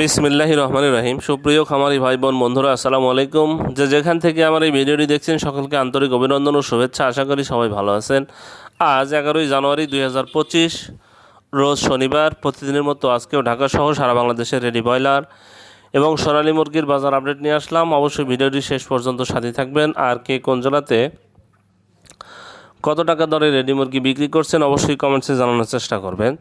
বিসমিল্লাহ রহমান রহিম। সুপ্রিয় খামারি ভাই বোন বন্ধুরা, আসসালামু আলাইকুম। যে যেখান থেকে আমার এই ভিডিওটি দেখছেন, সকলকে আন্তরিক অভিনন্দন ও শুভেচ্ছা। আশা করি সবাই ভালো আছেন। আজ এগারোই জানুয়ারি দুই হাজার পঁচিশ, রোজ শনিবার, প্রতিদিনের মতো আজকেও ঢাকা সহ সারা বাংলাদেশের রেডি বয়লার এবং সোনালী মুরগির বাজার আপডেট নিয়ে আসলাম। অবশ্যই ভিডিওটি শেষ পর্যন্ত সাথে থাকবেন। আর কে কোন জেলাতে কত টাকা দরে রেডি মুরগি বিক্রি করছেন, অবশ্যই কমেন্টসে জানানোর চেষ্টা করবেন।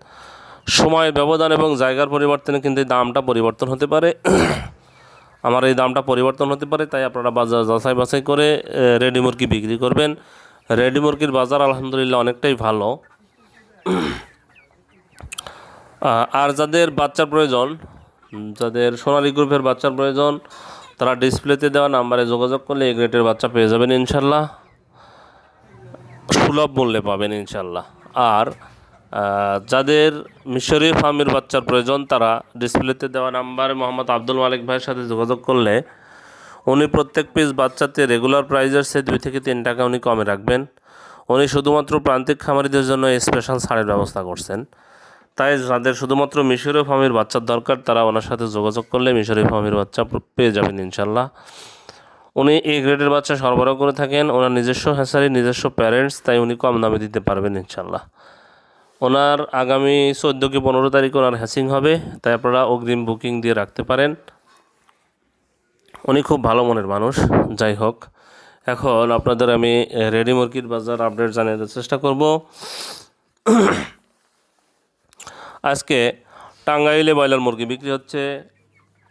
সময়, ব্যবধান এবং জায়গার পরিবর্তনে কিন্তু এই দামটা পরিবর্তন হতে পারে। আমার এই দামটা পরিবর্তন হতে পারে, তাই আপনারা বাজার যাচাই বাছাই করে রেডি মুরগি বিক্রি করবেন। রেডি মুরগির বাজার আলহামদুলিল্লাহ অনেকটাই ভালো। আর যাদের বাচ্চার প্রয়োজন, যাদের সোনালী গ্রুপের বাচ্চার প্রয়োজন, তারা ডিসপ্লেতে দেওয়া নাম্বারে যোগাযোগ করলে এই গ্রেটের বাচ্চা পেয়ে যাবেন ইনশাল্লাহ। সুলভ মূল্যে পাবেন ইনশাল্লাহ। আর যাদের মিশরি ফার্মের বাচ্চার প্রয়োজন, তারা ডিসপ্লেতে দেওয়া নাম্বারে মোহাম্মদ আব্দুল মালিক ভাইয়ের সাথে যোগাযোগ করলে উনি প্রত্যেক পিস বাচ্চাতে রেগুলার প্রাইজের সে দুই থেকে তিন টাকা উনি কমে রাখবেন। উনি শুধুমাত্র প্রান্তিক খামারিদের জন্য স্পেশাল ছাড়ের ব্যবস্থা করছেন। তাই যাদের শুধুমাত্র মিশরি ফার্মের বাচ্চার দরকার, তারা ওনার সাথে যোগাযোগ করলে মিশরি ফার্মের বাচ্চা পেয়ে যাবেন ইনশাল্লাহ। উনি এ গ্রেডের বাচ্চা সরবরাহ করে থাকেন, ওনার নিজস্ব হ্যাসারি, নিজস্ব প্যারেন্টস তাই উনি কম দামে দিতে পারবেন ইনশাল্লাহ। ওনার আগামী চোদ্দ কি পনেরো তারিখ ওনার হ্যাসিং হবে, তাই আপনারা অগ্রিম বুকিং দিয়ে রাখতে পারেন। উনি খুব ভালো মনের মানুষ, যাই হোক। এখন আপনাদের আমি রেডি মুরগির বাজার আপডেট জানিয়ে দেওয়ার চেষ্টা করব। আজকে টাঙ্গাইলে ব্রয়লার মুরগি বিক্রি হচ্ছে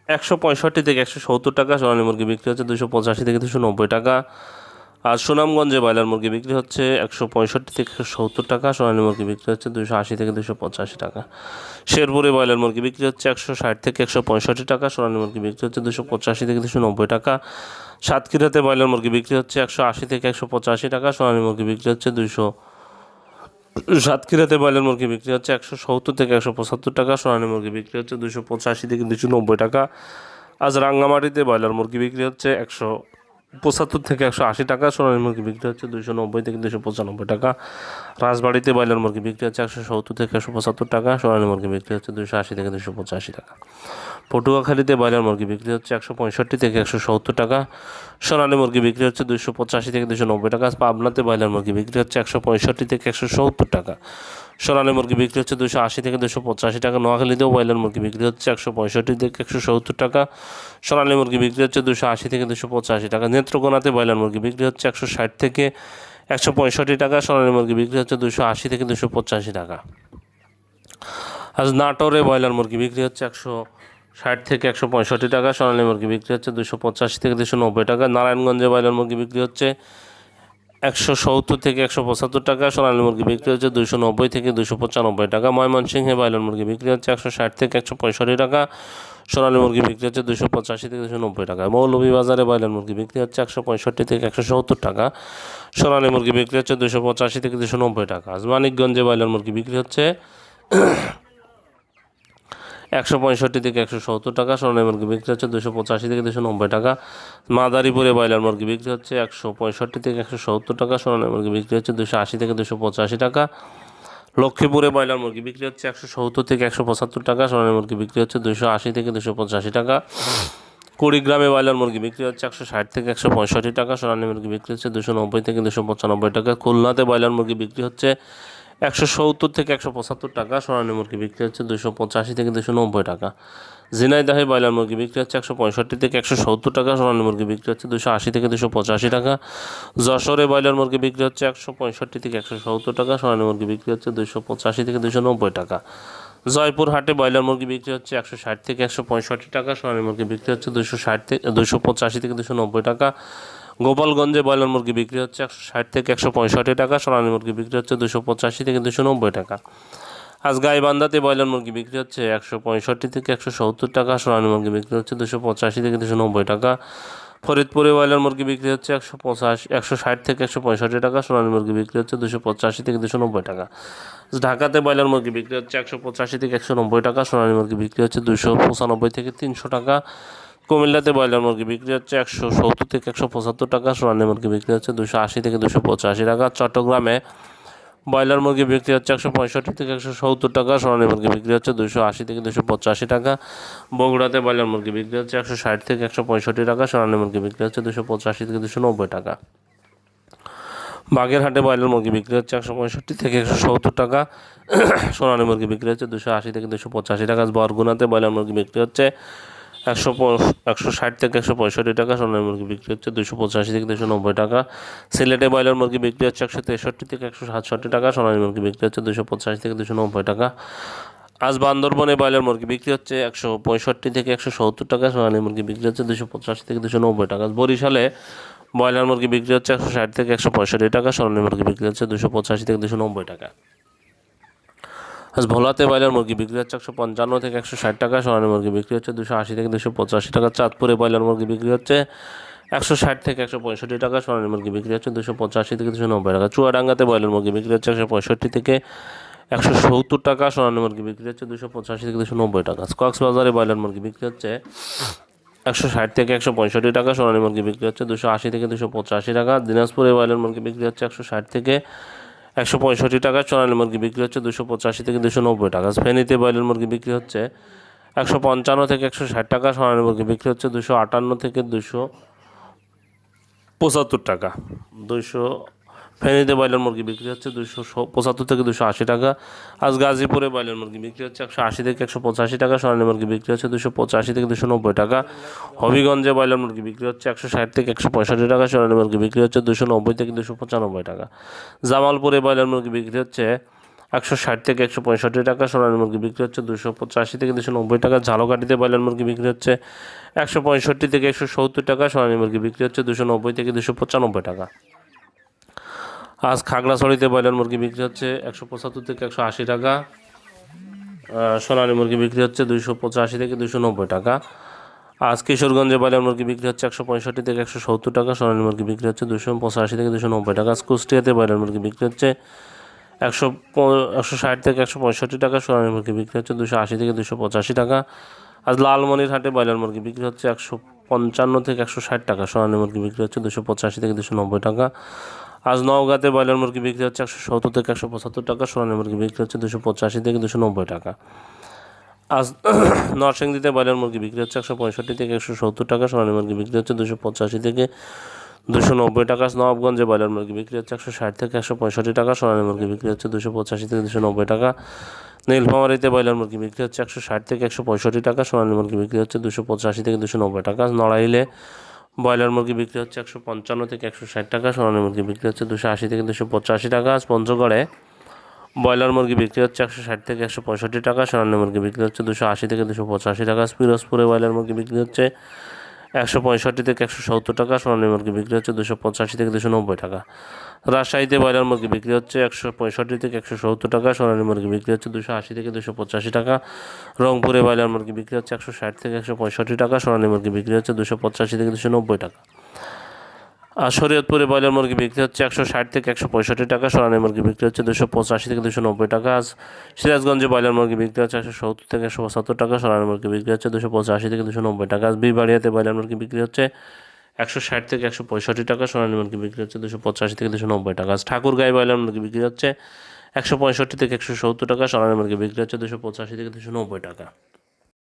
একশো পঁয়ষট্টি থেকে একশো সত্তর টাকা, সোনালী মুরগি বিক্রি হচ্ছে দুশো পঁচাশি থেকে দুশো নব্বই টাকা। আর সুনামগঞ্জে ব্রয়লার মুরগি বিক্রি হচ্ছে একশো পঁয়ষট্টি থেকে সত্তর টাকা, সোনালী মুরগি বিক্রি হচ্ছে দুশো আশি থেকে দুশো পঁচাশি টাকা। শেরপুরে ব্রয়লার মুরগি বিক্রি হচ্ছে একশো ষাট থেকে একশো পঁয়ষট্টি টাকা, সোনালী মুরগি বিক্রি হচ্ছে দুশো পঁচাশি থেকে দুশো নব্বই টাকা। সাতক্ষীরাতে ব্রয়লার মুরগি বিক্রি হচ্ছে একশো আশি থেকে একশো পঁচাশি টাকা, সোনালী মুরগি বিক্রি হচ্ছে দুশো সাতক্ষীরাতে ব্রয়লার মুরগি বিক্রি হচ্ছে একশো সত্তর থেকে একশো পঁচাত্তর টাকা, সোনালী মুরগি বিক্রি হচ্ছে দুশো পঁচাশি থেকে দুশো নব্বই টাকা। আজ রাঙ্গামাটিতে ব্রয়লার মুরগি বিক্রি হচ্ছে একশো পঁচাত্তর থেকে একশো আশি টাকা, সোনালী মুরগি বিক্রি হচ্ছে দুশো নব্বই থেকে দুশো পঁচানব্বই টাকা। রাজবাড়িতে ব্রয়লার মুরগি বিক্রি হচ্ছে একশো সত্তর থেকে একশো পঁচাত্তর টাকা, সোনালী মুরগি বিক্রি হচ্ছে দুশো আশি থেকে দুশো পঁচাশি টাকা। পটুয়াখালীতে ব্রয়লার মুরগি বিক্রি হচ্ছে একশো পঁয়ষট্টি থেকে একশো সত্তর টাকা, সোনালী মুরগি বিক্রি হচ্ছে দুশো পঁচাশি থেকে দুশো নব্বই টাকা, পাবনাতে ব্রয়লার মুরগি বিক্রি হচ্ছে একশো পঁয়ষট্টি থেকে একশো সত্তর টাকা। সোনালী মুরগি বিক্রি হচ্ছে দুশো আশি থেকে দুশো পঁচাশি টাকা, নোয়াখালীতেও ব্রয়লার মুরগি বিক্রি হচ্ছে একশো পঁয়ষট্টি থেকে একশো সত্তর টাকা, সোনালী মুরগি বিক্রি হচ্ছে দুশো আশি থেকে দুশো পঁচাশি টাকা, নেত্রকোনাতে ব্রয়লার মুরগি বিক্রি হচ্ছে একশো ষাট থেকে একশো পঁয়ষট্টি টাকা, সোনালী মুরগি বিক্রি হচ্ছে দুশো আশি থেকে দুশো পঁচাশি টাকা। আজ নাটোরে ব্রয়লার মুরগি বিক্রি হচ্ছে একশো ষাট থেকে একশো পঁয়ষট্টি টাকা, সোনালী মুরগি বিক্রি হচ্ছে দুশো পঁচাশি থেকে দুশো নব্বই টাকা, নারায়ণগঞ্জে ব্রয়লার মুরগি বিক্রি হচ্ছে একশো সত্তর থেকে একশো পঁচাত্তর টাকা, সোনালী মুরগি বিক্রি হচ্ছে দুশো নব্বই থেকে দুশো পঁচানব্বই টাকা, ময়মনসিংহে ব্রয়লার মুরগি বিক্রি হচ্ছে একশো ষাট থেকে একশো পঁয়ষট্টি টাকা, সোনালী মুরগি বিক্রি হচ্ছে দুশো পঁচাশি থেকে দুশো নব্বই টাকা, মৌলভীবাজারে ব্রয়লার মুরগি বিক্রি হচ্ছে একশো পঁয়ষট্টি থেকে একশো সত্তর টাকা, সোনালী মুরগি বিক্রি হচ্ছে দুশো পঁচাশি থেকে দুশো নব্বই টাকা মানিকগঞ্জে ব্রয়লার মুরগি বিক্রি হচ্ছে একশো পঁয়ষট্টি থেকে একশো সত্তর টাকা সোনালী মুরগি বিক্রি হচ্ছে দুশো পঁচাশি থেকে দুশো নব্বই টাকা। মাদারীপুরে ব্রয়লার মুরগি বিক্রি হচ্ছে একশো পঁয়ষট্টি থেকে একশো সত্তর টাকা সোনালী মুরগি বিক্রি হচ্ছে দুশো আশি থেকে দুশো পঁচাশি টাকা। লক্ষ্মীপুরে ব্রয়লার মুরগি বিক্রি হচ্ছে একশো সত্তর থেকে একশো পঁচাত্তর টাকা সোনালী মুরগি বিক্রি হচ্ছে দুশো আশি থেকে দুশো পঁচাশি টাকা। কুড়িগ্রামে ব্রয়লার মুরগি বিক্রি হচ্ছে একশো ষাট থেকে একশো পঁয়ষট্টি টাকা সোনালী মুরগি বিক্রি হচ্ছে দুশো নব্বই থেকে দুশো পঁচানব্বই টাকা। খুলনাতে ব্রয়লার মুরগি বিক্রি হচ্ছে একশো সত্তর থেকে একশো পঁচাত্তর টাকা, সোনালী মুরগি বিক্রি হচ্ছে দুশো পঁচাশি থেকে দুশো নব্বই টাকা। ঝিনাইদহে ব্রয়লার মুরগি বিক্রি হচ্ছে একশো পঁয়ষট্টি থেকে একশো সত্তর টাকা, সোনালী মুরগি বিক্রি হচ্ছে দুশো আশি থেকে দুশো পঁচাশি টাকা। যশোরে ব্রয়লার মুরগি বিক্রি হচ্ছে একশো পঁয়ষট্টি থেকে একশো সত্তর টাকা, সোনালী মুরগি বিক্রি হচ্ছে দুশো পঁচাশি থেকে দুশো নব্বই টাকা। জয়পুর হাটে ব্রয়লার মুরগি বিক্রি হচ্ছে একশো ষাট থেকে একশো পঁয়ষট্টি টাকা, সোনালী মুরগি বিক্রি হচ্ছে দুশো ষাট থেকে দুশো পঁচাশি থেকে দুশো নব্বই টাকা। গোপালগঞ্জে ব্রয়লার মুরগি বিক্রি হচ্ছে একশো ষাট থেকে একশো পঁয়ষট্টি টাকা, সোনালী মুরগি বিক্রি হচ্ছে দুশো পঁচাশি থেকে দুশো নব্বই টাকা। আজ গাইবান্ধাতে ব্রয়লার মুরগি বিক্রি হচ্ছে একশো পঁয়ষট্টি থেকে একশো সত্তর টাকা, সোনালী মুরগি বিক্রি হচ্ছে দুশো পঁচাশি থেকে দুশো নব্বই টাকা। ফরিদপুরে ব্রয়লার মুরগি বিক্রি হচ্ছে একশো পঁচাশি, একশো ষাট থেকে একশো পঁয়ষট্টি টাকা, সোনালী মুরগি বিক্রি হচ্ছে দুশো পঁচাশি থেকে দুশো নব্বই টাকা। ঢাকাতে ব্রয়লার মুরগি বিক্রি হচ্ছে একশো পঁচাশি থেকে একশো নব্বই টাকা, সোনালী মুরগি বিক্রি হচ্ছে দুশো পঁচানব্বই থেকে তিনশো টাকা। কুমিল্লাতে ব্রয়লার মুরগি বিক্রি হচ্ছে একশো সত্তর থেকে একশো পঁচাত্তর টাকা, সোনালী মুরগি বিক্রি হচ্ছে দুশো আশি থেকে দুশো পঁচাশি টাকা। চট্টগ্রামে ব্রয়লার মুরগি বিক্রি হচ্ছে একশো পঁয়ষট্টি থেকে একশো সত্তর টাকা, সোনালী মুরগি বিক্রি হচ্ছে দুশো আশি থেকে দুশো পঁচাশি টাকা। বগুড়াতে ব্রয়লার মুরগি বিক্রি হচ্ছে একশো ষাট থেকে একশো পঁয়ষট্টি টাকা, সোনালী মুরগি বিক্রি হচ্ছে দুশো পঁচাশি থেকে দুশো নব্বই টাকা। বাগেরহাটে ব্রয়লার মুরগি বিক্রি হচ্ছে একশো পঁয়ষট্টি থেকে একশো সত্তর টাকা, সোনালী মুরগি বিক্রি হচ্ছে দুশো আশি থেকে দুশো পঁচাশি টাকা। বরগুনাতে ব্রয়লার মুরগি বিক্রি হচ্ছে একশো একশো ষাট থেকে একশো পঁয়ষট্টি টাকা সোনালী মুরগি বিক্রি হচ্ছে দুশো পঁচাশি থেকে দুশো নব্বই টাকা। সিলেটে ব্রয়লার মুরগি বিক্রি হচ্ছে একশো তেষট্টি থেকে একশো সাতষট্টি টাকা সোনালী মুরগি বিক্রি হচ্ছে দুশো পঁচাশি থেকে দুশো নব্বই টাকা। আজ বান্দরবনে ব্রয়লার মুরগি বিক্রি হচ্ছে একশো পঁয়ষট্টি থেকে একশো সত্তর টাকা সোনালী মুরগি বিক্রি হচ্ছে দুশো পঁচাশি থেকে দুশো নব্বই টাকা। বরিশালে ব্রয়লার মুরগি বিক্রি হচ্ছে একশো ষাট থেকে একশো পঁয়ষট্টি টাকা সোনালী মুরগি বিক্রি হচ্ছে দুশো পঁচাশি থেকে দুশো নব্বই টাকা। আজ ভোলাতে ব্রয়লার মুরগি বিক্রি হচ্ছে একশো পঞ্চান্ন থেকে একশো ষাট টাকা, সোনালী মুরগি বিক্রি হচ্ছে দুশো আশি থেকে দুশো পঁচাশি টাকা, চাঁদপুরে ব্রয়লার মুরগি বিক্রি হচ্ছে একশো ষাট থেকে একশো পঁয়ষট্টি টাকা, সোনালী মুরগি বিক্রি হচ্ছে দুশো পঁচাশি থেকে দুশো নব্বই টাকা, চুয়াডাঙ্গাতে ব্রয়লার মুরগি বিক্রি হচ্ছে একশো পঁয়ষট্টি থেকে একশো সত্তর টাকা, সোনালী মুরগি বিক্রি হচ্ছে দুশো পঁচাশি থেকে দুশো নব্বই টাকা। কক্সবাজারে ব্রয়লার মুরগি বিক্রি হচ্ছে একশো ষাট থেকে একশো পঁয়ষট্টি টাকা, সোনালী মুরগি বিক্রি হচ্ছে দুশো আশি থেকে দুশো পঁচাশি টাকা, দিনাজপুরে ব্রয়লার মুরগি বিক্রি হচ্ছে একশো ষাট থেকে একশো পঁয়ষট্টি টাকা সোনালী মুরগি বিক্রি হচ্ছে দুশো পঁচাশি থেকে দুশো নব্বই টাকা। ফেনীতে ব্রয়লার মুরগি বিক্রি হচ্ছে একশো পঞ্চান্ন থেকে একশো ষাট টাকা, সোনালী মুরগি বিক্রি হচ্ছে দুশো আটান্ন থেকে দুশো পঁচাত্তর টাকা। দুশো ফেনীতে ব্রয়লার মুরগি বিক্রি হচ্ছে দুশো পঁচাত্তর থেকে দুশো আশি টাকা। আজ গাজীপুরে ব্রয়লার মুরগি বিক্রি হচ্ছে একশো আশি থেকে একশো পঁচাশি টাকা, সোনালী মুরগি বিক্রি হচ্ছে দুশো পঁচাশি থেকে দুশো নব্বই টাকা। হবিগঞ্জে ব্রয়লার মুরগি বিক্রি হচ্ছে একশো ষাট থেকে একশো পঁয়ষট্টি টাকা, সোনালী মুরগি বিক্রি হচ্ছে দুশো নব্বই থেকে দুশো পঁচানব্বই টাকা। জামালপুরে ব্রয়লার মুরগি বিক্রি হচ্ছে একশো ষাট থেকে একশো পঁয়ষট্টি টাকা, সোনালী মুরগি বিক্রি হচ্ছে দুশো পঁচাশি থেকে দুশো নব্বই টাকা। ঝালকাঠিতে ব্রয়লার মুরগি বিক্রি হচ্ছে একশো পঁয়ষট্টি থেকে একশো সত্তর টাকা, সোনালী মুরগি বিক্রি হচ্ছে দুশো নব্বই থেকে দুশো পঁচানব্বই টাকা। আজ খাগড়াছড়িতে ব্রয়লার মুরগি বিক্রি হচ্ছে একশো পঁচাত্তর থেকে একশো আশি টাকা সোনালী মুরগি বিক্রি হচ্ছে দুশো পঁচাশি থেকে দুশো নব্বই টাকা। আজ কিশোরগঞ্জে ব্রয়লার মুরগি বিক্রি হচ্ছে একশো পঁয়ষট্টি থেকে একশো সত্তর টাকা, সোনালী মুরগি বিক্রি হচ্ছে দুশো পঁচাশি থেকে দুশো নব্বই টাকা। আজ কুষ্টিয়াতে ব্রয়লার মুরগি বিক্রি হচ্ছে একশো একশো ষাট থেকে একশো পঁয়ষট্টি টাকা, সোনালী মুরগি বিক্রি হচ্ছে দুশো আশি থেকে দুশো পঁচাশি টাকা। আজ লালমনিরহাটে ব্রয়লার মুরগি বিক্রি হচ্ছে একশো পঞ্চান্ন থেকে একশো ষাট টাকা, সোনালী মুরগি বিক্রি হচ্ছে দুশো পঁচাশি থেকে দুশো নব্বই টাকা। আজ নওগাঁতে ব্রয়লার মুরগি বিক্রি হচ্ছে একশো সত্তর থেকে একশো পঁচাত্তর টাকা, সোনালী মুরগি বিক্রি হচ্ছে দুশো পঁচাশি থেকে দুশো নব্বই টাকা। আজ নরসিংদীতে ব্রয়লার মুরগি বিক্রি হচ্ছে একশো পঁয়ষট্টি থেকে একশো সত্তর টাকা, সোনালী মুরগি বিক্রি হচ্ছে দুশো পঁচাশি থেকে দুশো নব্বই টাকা। নবাবগঞ্জে ব্রয়লার মুরগি বিক্রি হচ্ছে একশো ষাট থেকে একশো পঁয়ষট্টি টাকা, সোনালী মুরগি বিক্রি হচ্ছে দুশো পঁচাশি থেকে দুশো নব্বই টাকা। নীলফামারিতে ব্রয়লার মুরগি বিক্রি হচ্ছে একশো ষাট থেকে একশো পঁয়ষট্টি টাকা, সোনালী মুরগি বিক্রি হচ্ছে দুশো পঁচাশি থেকে দুশো নব্বই টাকা। নড়াইলে ব্রয়লার মুরগি বিক্রি হচ্ছে একশো পঞ্চান্ন থেকে একশো ষাট টাকা, সোনালী মুরগি বিক্রি হচ্ছে দুশো আশি থেকে দুশো পঁচাশি টাকা। পঞ্চগড়ে ব্রয়লার মুরগি বিক্রি হচ্ছে একশো ষাট থেকে একশো পঁয়ষট্টি টাকা, সোনালী মুরগি বিক্রি হচ্ছে দুশো আশি থেকে দুশো পঁচাশি টাকা। পিরোজপুরে ব্রয়লার মুরগি বিক্রি হচ্ছে একশো পঁয়ষট্টি থেকে একশো সত্তর টাকা, সোনালী মুরগি বিক্রি হচ্ছে দুশো পঁচাশি থেকে দুশো নব্বই টাকা। রাজশাহীতে ব্রয়লার মুরগি বিক্রি হচ্ছে একশো পঁয়ষট্টি থেকে একশো সত্তর টাকা, সোনালী মুরগি বিক্রি হচ্ছে দুশো আশি থেকে দুশো পঁচাশি টাকা। রংপুরে ব্রয়লার মুরগি বিক্রি হচ্ছে একশো ষাট থেকে একশো পঁয়ষট্টি টাকা, সোনালী মুরগি বিক্রি হচ্ছে দুশো পঁচাশি থেকে দুশো নব্বই টাকা। আর শরীয়তপুরে ব্রয়লার মুরগি বিক্রি হচ্ছে একশো ষাট থেকে একশো পঁয়ষট্টি টাকা, সোনালী মুরগি বিক্রি হচ্ছে দুশো পঁচাশি থেকে দুশো নব্বই টাকা আজ। সিরাজগঞ্জে ব্রয়লার মুরগি বিক্রি হচ্ছে একশো সত্তর থেকে একশো পঁচাত্তর টাকা, সোনালী মুরগি বিক্রি হচ্ছে দুশো পঁচাশি থেকে দুশো নব্বই টাকা আজ। বিবাড়িয়াতে ব্রয়লার মুরগি বিক্রি হচ্ছে একশো ষাট থেকে একশো পঁয়ষট্টি টাকা, সোনালী মুরগি বিক্রি হচ্ছে দুশো পঁচাশি থেকে দুশো নব্বই টাকা আজ। ঠাকুরগাঁয়ে ব্রয়লার মুরগি বিক্রি হচ্ছে একশো পঁয়ষট্টি থেকে একশো সত্তর টাকা, সোনালী মুরগি বিক্রি হচ্ছে দুশো পঁচাশি থেকে দুশো নব্বই টাকা।